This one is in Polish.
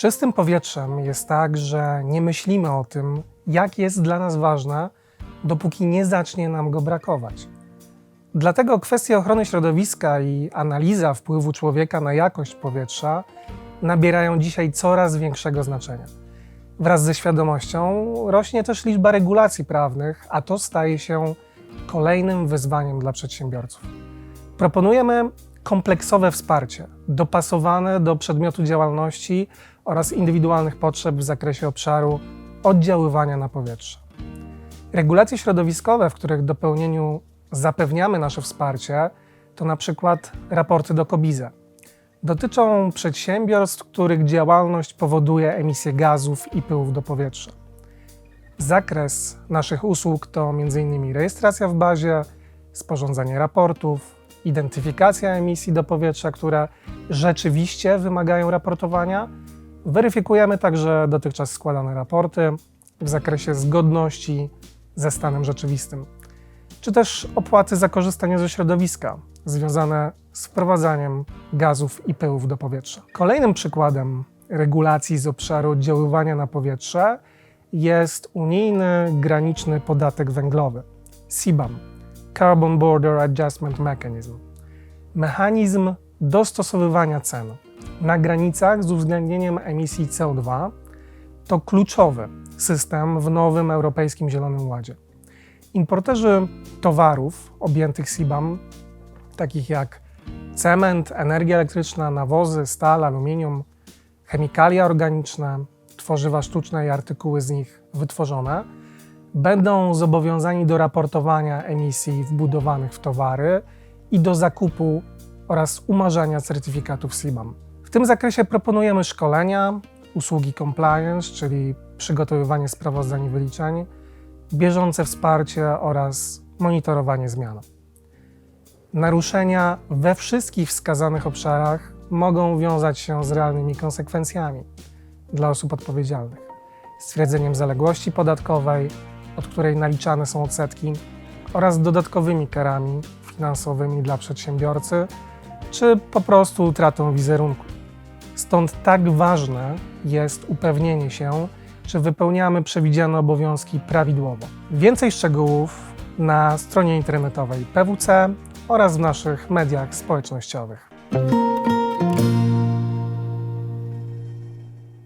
czystym powietrzem jest tak, że nie myślimy o tym, jak jest dla nas ważne, dopóki nie zacznie nam go brakować. Dlatego kwestie ochrony środowiska i analiza wpływu człowieka na jakość powietrza nabierają dzisiaj coraz większego znaczenia. Wraz ze świadomością rośnie też liczba regulacji prawnych, a to staje się kolejnym wyzwaniem dla przedsiębiorców. Proponujemy kompleksowe wsparcie, dopasowane do przedmiotu działalności oraz indywidualnych potrzeb w zakresie obszaru oddziaływania na powietrze. Regulacje środowiskowe, w których dopełnieniu zapewniamy nasze wsparcie, to na przykład raporty do KOBIZE. Dotyczą przedsiębiorstw, których działalność powoduje emisję gazów i pyłów do powietrza. Zakres naszych usług to m.in. rejestracja w bazie, sporządzanie raportów, identyfikacja emisji do powietrza, które rzeczywiście wymagają raportowania. Weryfikujemy także dotychczas składane raporty w zakresie zgodności ze stanem rzeczywistym, czy też opłaty za korzystanie ze środowiska związane z wprowadzaniem gazów i pyłów do powietrza. Kolejnym przykładem regulacji z obszaru oddziaływania na powietrze jest unijny graniczny podatek węglowy CBAM Carbon Border Adjustment Mechanism mechanizm dostosowywania cen na granicach z uwzględnieniem emisji CO2 to kluczowy system w nowym Europejskim Zielonym Ładzie. Importerzy towarów objętych CBAM, takich jak cement, energia elektryczna, nawozy, stal, aluminium, chemikalia organiczne, tworzywa sztuczne i artykuły z nich wytworzone, będą zobowiązani do raportowania emisji wbudowanych w towary i do zakupu oraz umarzania certyfikatów CBAM. W tym zakresie proponujemy szkolenia, usługi compliance, czyli przygotowywanie sprawozdań i wyliczeń, bieżące wsparcie oraz monitorowanie zmian. Naruszenia we wszystkich wskazanych obszarach mogą wiązać się z realnymi konsekwencjami dla osób odpowiedzialnych. Stwierdzeniem zaległości podatkowej, od której naliczane są odsetki, oraz dodatkowymi karami finansowymi dla przedsiębiorcy, czy po prostu utratą wizerunku. Stąd tak ważne jest upewnienie się, czy wypełniamy przewidziane obowiązki prawidłowo. Więcej szczegółów na stronie internetowej PWC oraz w naszych mediach społecznościowych.